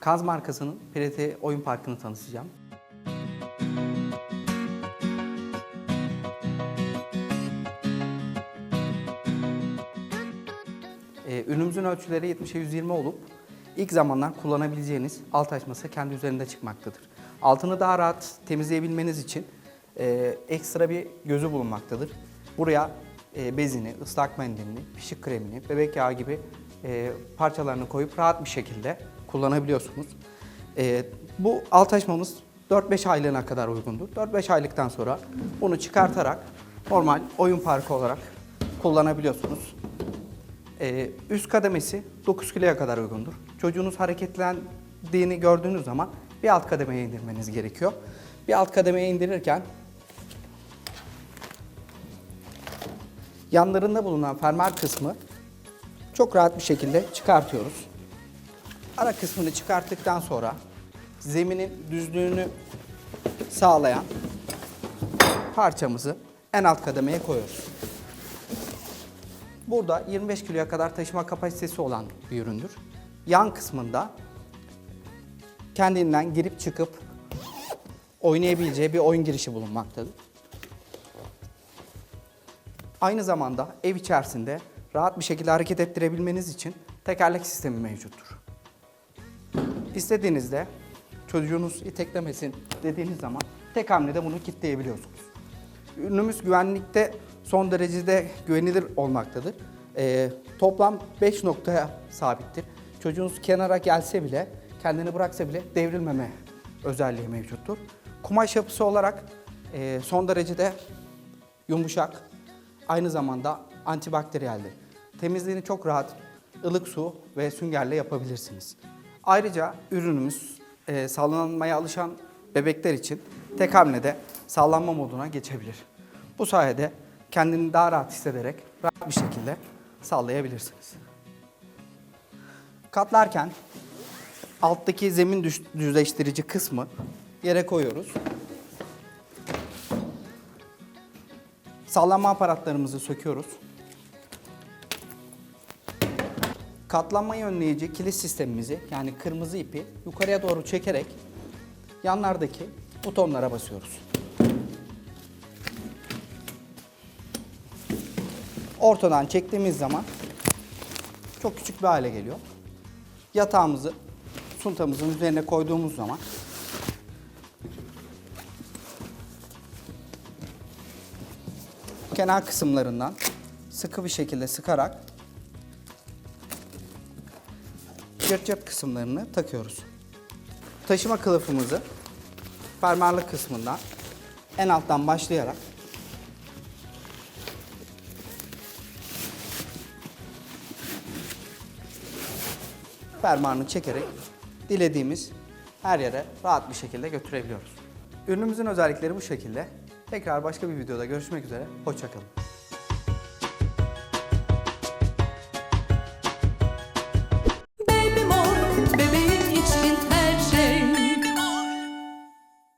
Kaz markasının PRT oyun parkını tanıtacağım. Ee, ürünümüzün ölçüleri 70'e 120 olup ilk zamanlar kullanabileceğiniz alt açması kendi üzerinde çıkmaktadır. Altını daha rahat temizleyebilmeniz için e, ekstra bir gözü bulunmaktadır. Buraya e, bezini, ıslak mendilini, pişik kremini, bebek yağı gibi e, parçalarını koyup rahat bir şekilde kullanabiliyorsunuz. E, bu alt açmamız 4-5 aylığına kadar uygundur. 4-5 aylıktan sonra bunu çıkartarak normal oyun parkı olarak kullanabiliyorsunuz. Ee, üst kademesi 9 kiloya kadar uygundur. Çocuğunuz hareketlendiğini gördüğünüz zaman bir alt kademeye indirmeniz gerekiyor. Bir alt kademeye indirirken yanlarında bulunan fermuar kısmı çok rahat bir şekilde çıkartıyoruz. Ara kısmını çıkarttıktan sonra zeminin düzlüğünü sağlayan parçamızı en alt kademeye koyuyoruz. Burada 25 kiloya kadar taşıma kapasitesi olan bir üründür. Yan kısmında kendinden girip çıkıp oynayabileceği bir oyun girişi bulunmaktadır. Aynı zamanda ev içerisinde rahat bir şekilde hareket ettirebilmeniz için tekerlek sistemi mevcuttur. İstediğinizde çocuğunuz iteklemesin dediğiniz zaman tek hamlede bunu kilitleyebiliyorsunuz. Ürünümüz güvenlikte son derecede güvenilir olmaktadır. Ee, toplam 5 noktaya sabittir. Çocuğunuz kenara gelse bile, kendini bıraksa bile devrilmeme özelliği mevcuttur. Kumaş yapısı olarak e, son derecede yumuşak, aynı zamanda antibakteriyeldir. Temizliğini çok rahat ılık su ve süngerle yapabilirsiniz. Ayrıca ürünümüz e, sallanmaya alışan bebekler için tek hamlede sallanma moduna geçebilir. Bu sayede kendini daha rahat hissederek rahat bir şekilde sallayabilirsiniz. Katlarken alttaki zemin düzleştirici kısmı yere koyuyoruz. Sallanma aparatlarımızı söküyoruz. Katlanmayı önleyici kilit sistemimizi yani kırmızı ipi yukarıya doğru çekerek yanlardaki butonlara basıyoruz. Ortadan çektiğimiz zaman çok küçük bir hale geliyor. Yatağımızı suntamızın üzerine koyduğumuz zaman kenar kısımlarından sıkı bir şekilde sıkarak cırt cırt kısımlarını takıyoruz. Taşıma kılıfımızı fermuarlı kısmından en alttan başlayarak fermuarını çekerek dilediğimiz her yere rahat bir şekilde götürebiliyoruz. Ürünümüzün özellikleri bu şekilde. Tekrar başka bir videoda görüşmek üzere. Hoşçakalın.